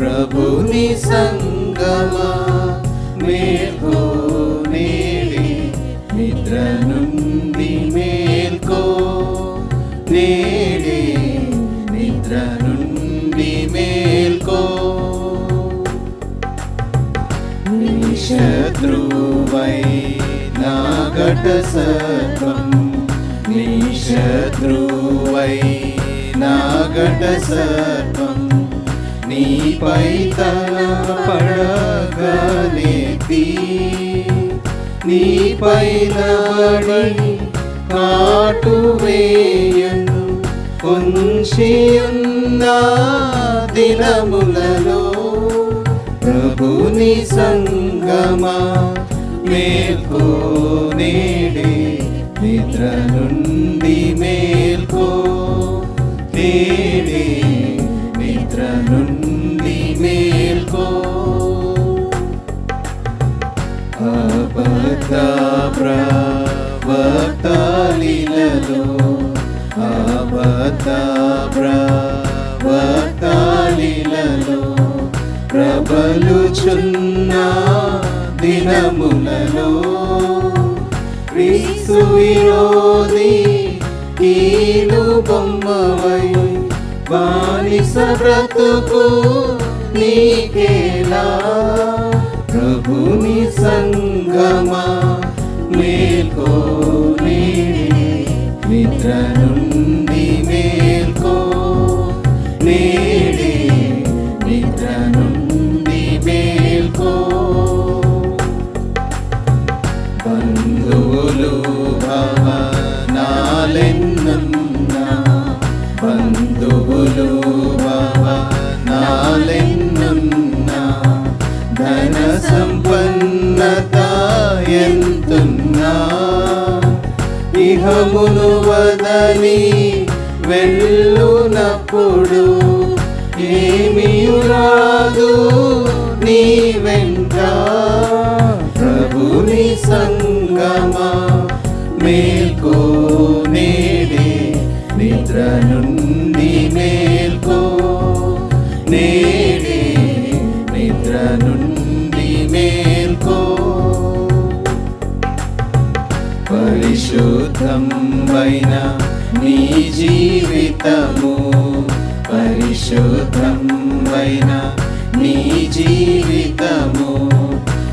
ప్రభుని సంగమా మేల్కో నేడి నిద్ర నుండి మేల్కో నేడి నిద్ర నుండి మేల్కో నీ శత్రువై నాగట సర్వం నీ శత్రువై నాగట సర్వం నీపై తన పడగనేతి నీపై నబడి కాటు వేయను. కొంచియున్న దినములలో ప్రభుని సంగమా మేల్కో నేడే. నిద్ర నుండి మేల్కో నేడే ప్రవక్తలిలలో అబద్ధ ప్రబలుచున్న దినములలో క్రీస్తు విరోధి కీలు బొమ్మవై బానిస బ్రతుకు నీకేలా? ప్రభుని సంగమా మేల్కో నేడే నిద్ర నుండి మేల్కో నేడే నిద్ర నుండి మేల్కో. బంధువులు భవనాలెన్నున్నా బంధువులు భవనాలెన్నున్నా ధన సంపన్నత ఎంతున్నా. ఇహమును వదలి వెళ్ళునప్పుడు ఏమీ రాదు నీ వెంట. ప్రభుని సంగమా మేల్కో నేడే నిద్ర నుండి మేల్కో నేడే నిద్ర నుండి పరిశుద్ధం వైన నీ జీవితము. పరిశుద్ధం వైన నీ జీవితము.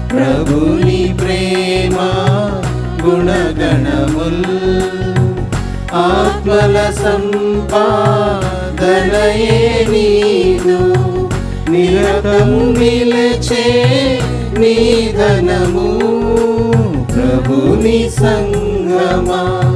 ప్రభుని ప్రేమ గుణగణముల్. ఆత్మల సంపాదనయే నీదు. నిరతం నిలచే నీ ధనము. ప్రభుని సంగమా.